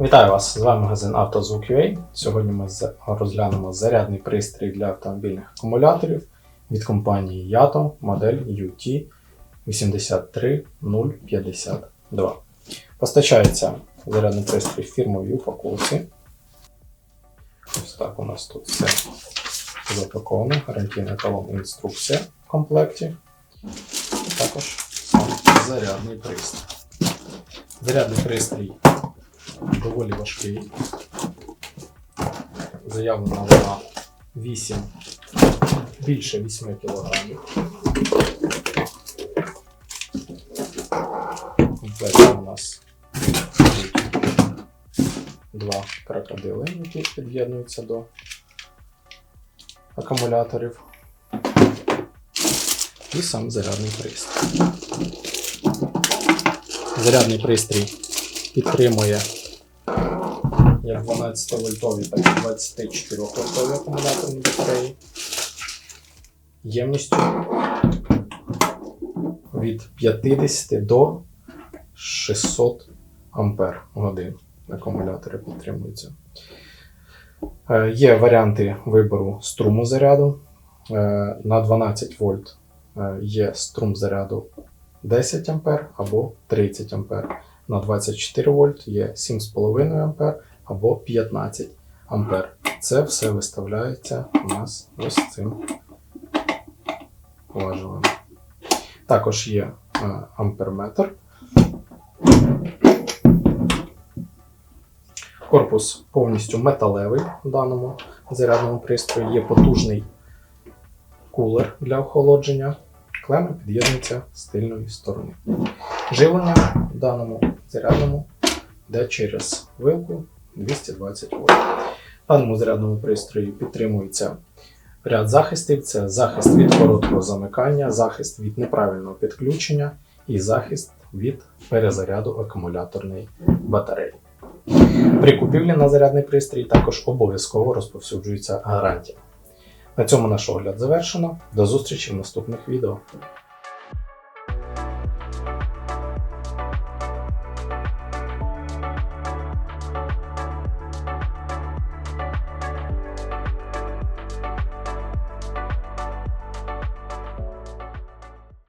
Вітаю вас! З вами магазин «Автозвук.UA». Сьогодні ми розглянемо зарядний пристрій для автомобільних акумуляторів від компанії Yato модель UT 83052. Постачається зарядний пристрій в фірмовій. Ось так у нас тут все запаковано. Гарантійний талон інструкція в комплекті. І також сам зарядний пристрій. Зарядний пристрій доволі важкий. Заявлена вона 8, більше 8 кг. Комплекті у нас два крокодили, які під'єднуються до акумуляторів. І сам зарядний пристрій. Зарядний пристрій підтримує як 12 вольтові, так і 24 вольтові акумуляторні батареї. Ємністю від 50 до 600 ампер годин акумулятори підтримуються. Е, Є варіанти вибору струму заряду. Е, На 12 вольт е, є струм заряду 10 ампер або 30 ампер. На 24 вольт є 7,5 ампер або 15 ампер. Це все виставляється у нас ось цим важелем. Також є е, амперметр. Корпус повністю металевий в даному зарядному пристрої. Є потужний кулер для охолодження. Клема під'єднується з тильної сторони. Живлення в даному зарядному йде через вилку 220 вольт. В даному зарядному пристрої підтримується ряд захистів: це захист від короткого замикання, захист від неправильного підключення і захист від перезаряду акумуляторної батареї. При купівлі на зарядний пристрій також обов'язково розповсюджується гарантія. На цьому наш огляд завершено. До зустрічі в наступних відео.